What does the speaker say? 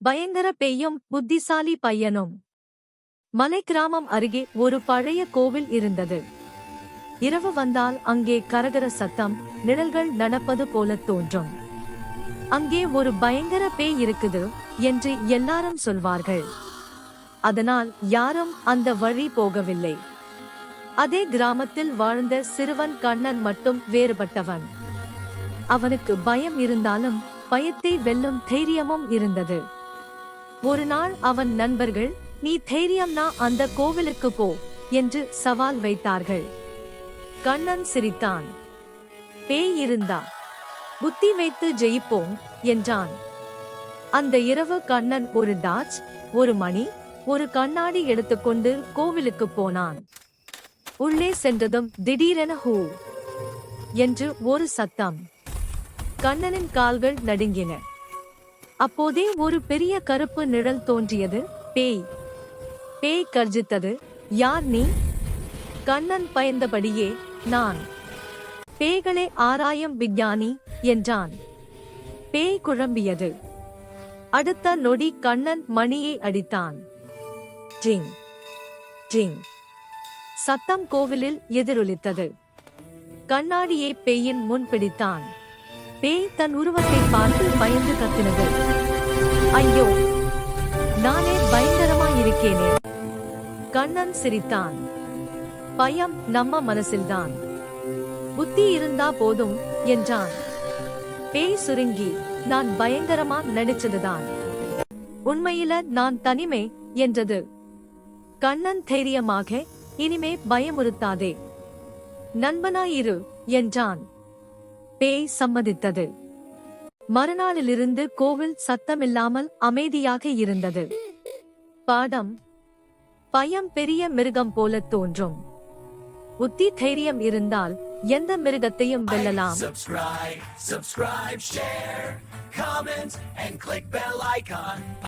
பயங்கர பேயும் புத்திசாலி பையனும். மலை கிராமம் அருகே ஒரு பழைய கோவில் இருந்தது. இரவு வந்தால் அங்கே கரகர சத்தம் நிழல்கள் நடப்பது போல தோன்றும். அங்கே ஒரு பயங்கர பேய் இருக்குது என்று எல்லாரும் சொல்வார்கள். அதனால் யாரும் அந்த வழி போகவில்லை. அதே கிராமத்தில் வாழ்ந்த சிறுவன் கண்ணன் மட்டும் வேறுபட்டவன். அவனுக்கு பயம் இருந்தாலும் பயத்தை வெல்லும் தைரியமும் இருந்தது. ஒரு நாள் அவன் நண்பர்கள் நீ தைரியம்னா அந்த கோவிலுக்கு போ என்று சவால் வைத்தார்கள். கண்ணன் சிரித்தான். பேய் இருந்தா புத்தி வைத்து ஜெயிப்போம் என்றான். அந்த இரவு கண்ணன் ஒரு டாச் ஒரு மணி ஒரு கண்ணாடி எடுத்துக்கொண்டு கோவிலுக்கு போனான். உள்ளே சென்றதும் திடீரென ஹூ! என்று ஒரு சத்தம். கண்ணனின் கால்கள் நடுங்கின. அப்போதே ஒரு பெரிய கருப்பு நிழல் தோன்றியது. பேய். பேய் கர்ஜித்தது. யார் நீ? கண்ணன் பயந்தபடியே நான். பேய்களை ஆராயும் விஞ்ஞானி என்றான். பேய் குழம்பியது. அடுத்த நொடி கண்ணன் மணியை அடித்தான். ட்ரிங். ட்ரிங். சத்தம் கோவிலில் எதிரொலித்தது. கண்ணாடியை பேயின் முன் பிடித்தான். பேய் தன் உருவத்தை பார்த்து பயந்து கத்தினது. ஐயோ நானே பயங்கரமா இருக்கேனே கண்ணன் சிரித்தான். பயம் நம்ம மனசில்தான். புத்தி இருந்தா போதும் என்றான். பேய் சுருங்கி நான் பயங்கரமா நடிச்சதுதான். உண்மையில நான் தனிமை என்றது. கண்ணன் தைரியமாக இனிமே பயமுறுத்தாதே. நண்பனாயிரு என்றான். பேய் சம்மதித்தது. மறுநாளிலிருந்து கோவில் சத்தமில்லாமல் அமைதியாக இருந்தது. பாடம் பயம் பெரிய மிருகம் போல தோன்றும். புத்தி தைரியம் இருந்தால் எந்த மிருகத்தையும் வெல்லலாம். Subscribe, subscribe, share, comment, and click bell icon.